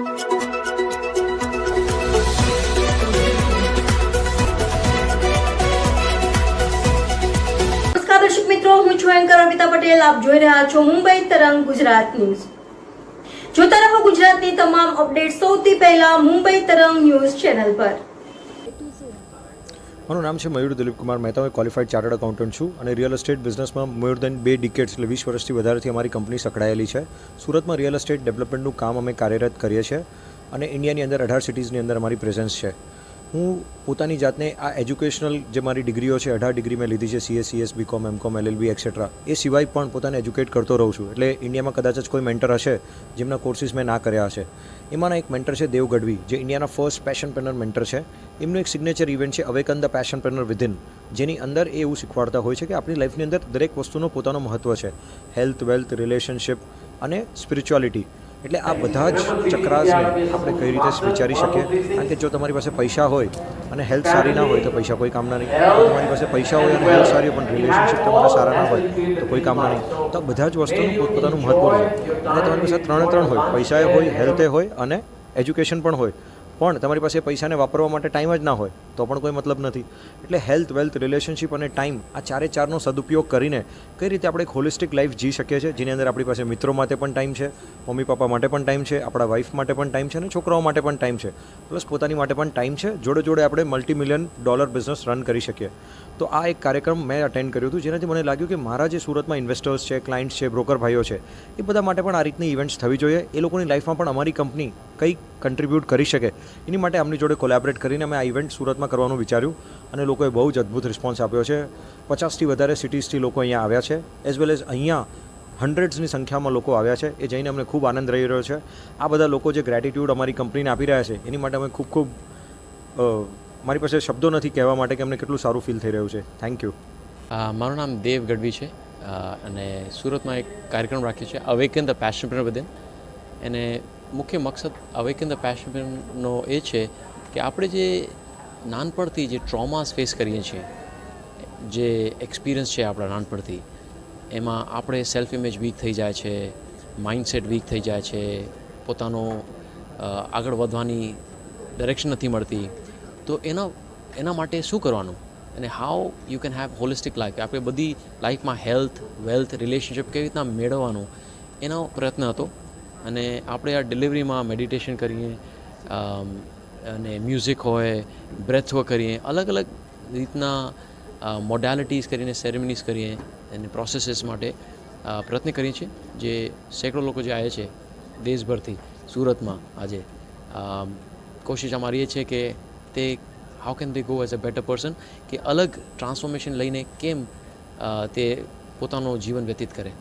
દર્શક મિત્રો, હું છું એન્કર અર્પિતા પટેલ. આપ જોઈ રહ્યા છો મુંબઈ તરંગ ગુજરાત ન્યૂઝ. જોતા રહો ગુજરાતની તમામ અપડેટ સૌથી પહેલા મુંબઈ તરંગ ન્યૂઝ ચેનલ પર. મારું નામ છે મયુર દિલીપ કુમાર મહેતા. હું ક્વોલિફાઈડ ચાર્ટર્ડ એકાઉન્ટન્ટ છું અને રિયલ એસ્ટેટ બિઝનેસમાં મોર દેન બે ડિકેટ્સ એટલે વીસ વર્ષથી વધારેથી અમારી કંપની સંકળાયેલી છે. સુરતમાં રિયલ એસ્ટેટ ડેવલપમેન્ટનું કામ અમે કાર્યરત કરીએ છીએ અને ઇન્ડિયાની અંદર અઢાર સિટીઝની અંદર અમારી પ્રેઝન્સ છે. હું પોતાની જાતને આ એજ્યુકેશનલ જે મારી ડિગ્રીઓ છે, અઢાર ડિગ્રી મેં લીધી છે CS CS BCom MCom LLB etcetera એ સિવાય પણ પોતાને એજ્યુકેટ કરતો રહું છું. એટલે ઇન્ડિયામાં કદાચ જ કોઈ મેન્ટર હશે જેમના કોર્સિસ મેં ના કર્યા હશે. એમાંના એક મેન્ટર છે દેવ ગઢવી, જે ઇન્ડિયાના ફર્સ્ટ પેશન પેનર મેન્ટર છે. એમનું એક સિગ્નેચર ઇવેન્ટ છે, અવેકન ધ પેશન પેનર વિધિન જેની અંદર એ એવું શીખવાડતા હોય છે કે આપણી લાઈફની અંદર દરેક વસ્તુનો પોતાનો મહત્ત્વ છે. હેલ્થ વેલ્થ રિલેશનશિપ અને સ્પિરિચ્યુઆલિટી એટલે આ બધા જ ચક્રાસને આપણે કઈ રીતે વિચારી શકીએ? કારણ કે જો તમારી પાસે પૈસા હોય અને હેલ્થ સારી ના હોય તો પૈસા કોઈ કામના નહીં. તમારી પાસે પૈસા હોય અને હેલ્થ સારી હોય પણ રિલેશનશિપ તમારા સારા ના હોય તો કોઈ કામના નહીં. તો બધા જ વસ્તુનું પોતપોતાનું મહત્વ હોય અને તમારી પાસે ત્રણે ત્રણ હોય. પૈસાએ હોય હેલ્થે હોય અને એજ્યુકેશન પણ હોય. પણ તમારી પાસે પૈસાને વાપરવા માટે ટાઈમ જ ના હોય, તો પણ કોઈ મતલબ નથી. એટલે હેલ્થ વેલ્થ રિલેશનશિપ અને ટાઈમ આ ચારે ચારનો સદુપયોગ કરીને કઈ રીતે આપણે હોલિસ્ટિક લાઈફ જી શકીએ છીએ? જેની અંદર આપણી પાસે મિત્રો માટે પણ ટાઈમ છે, મમ્મી, પપ્પા માટે પણ ટાઈમ છે, આપણા વાઈફ માટે પણ ટાઈમ છે અને છોકરાઓ માટે પણ ટાઈમ છે. પ્લસ પોતાની માટે પણ ટાઈમ છે. જોડે જોડે આપણે multi million dollar business run કરી શકીએ. તો આ એક કાર્યક્રમ મેં અટેન્ડ કર્યું હતું, જેનાથી મને લાગ્યું કે મારા જે સુરતમાં ઇન્વેસ્ટર્સ છે ક્લાયન્ટ્સ છે બ્રોકર ભાઈઓ છે, એ બધા માટે પણ આ રીતની ઇવેન્ટ્સ થવી જોઈએ. એ લોકોની લાઈફમાં પણ અમારી કંપની કંઈ કન્ટ્રીબ્યુટ કરી શકે? એની માટે આમની જોડે કોલેબરેટ કરીને અમે આ ઇવેન્ટ સુરતમાં કરવાનું વિચાર્યું અને લોકોએ બહુ જ અદ્ભુત રિસ્પોન્સ આપ્યો છે. પચાસથી વધારે સિટીઝથી લોકો અહીંયા આવ્યા છે એઝ વેલ એઝ અહીંયા હંડ્રેડ્સની સંખ્યામાં લોકો આવ્યા છે, એ જઈને અમને ખૂબ આનંદ રહી રહ્યો છે. આ બધા લોકો જે ગ્રેટિટ્યૂડ અમારી કંપનીને આપી રહ્યા છે, એની માટે અમે ખૂબ ખૂબ મારી પાસે શબ્દો નથી કહેવા માટે કે અમને કેટલું સારું ફીલ થઈ રહ્યું છે. થેન્ક યુ મારું નામ દેવ ગઢવી છે અને સુરતમાં એક કાર્યક્રમ રાખ્યો છે અવેકન ધ પેશન પ્રબદન એને મુખ્ય મકસદ અવેકન ધ પેશનનો એ છે કે આપણે જે નાનપણથી જે ટ્રોમાસ ફેસ કરીએ છીએ, જે એક્સપિરિયન્સ છે આપણા નાનપણથી, એમાં આપણે સેલ્ફ ઇમેજ વીક થઈ જાય છે માઇન્ડસેટ વીક થઈ જાય છે, પોતાનો આગળ વધવાની ડિરેક્શન નથી મળતી, તો એના એના માટે શું કરવાનું? અને how you can have holistic life આપણે બધી લાઈફમાં હેલ્થ વેલ્થ રિલેશનશિપ કેવી રીતના મેળવવાનું, એનો પ્રયત્ન હતો. અને આપણે આ ડિલિવરીમાં મેડિટેશન કરીએ અને મ્યુઝિક હોય બ્રેથ વર્ક કરીએ, અલગ અલગ રીતના મોડાલિટીઝ કરીને સેરેમનીઝ કરીએ, અને પ્રોસેસીસ માટે પ્રયત્ન કરીએ છીએ. જે સેંકડો લોકો જે આવે છે દેશભરથી, સુરતમાં આજે કોશિશ અમારી એ છે કે તે how can they go as a better person કે અલગ ટ્રાન્સફોર્મેશન લઈને કેમ તે પોતાનું જીવન વ્યતીત કરે.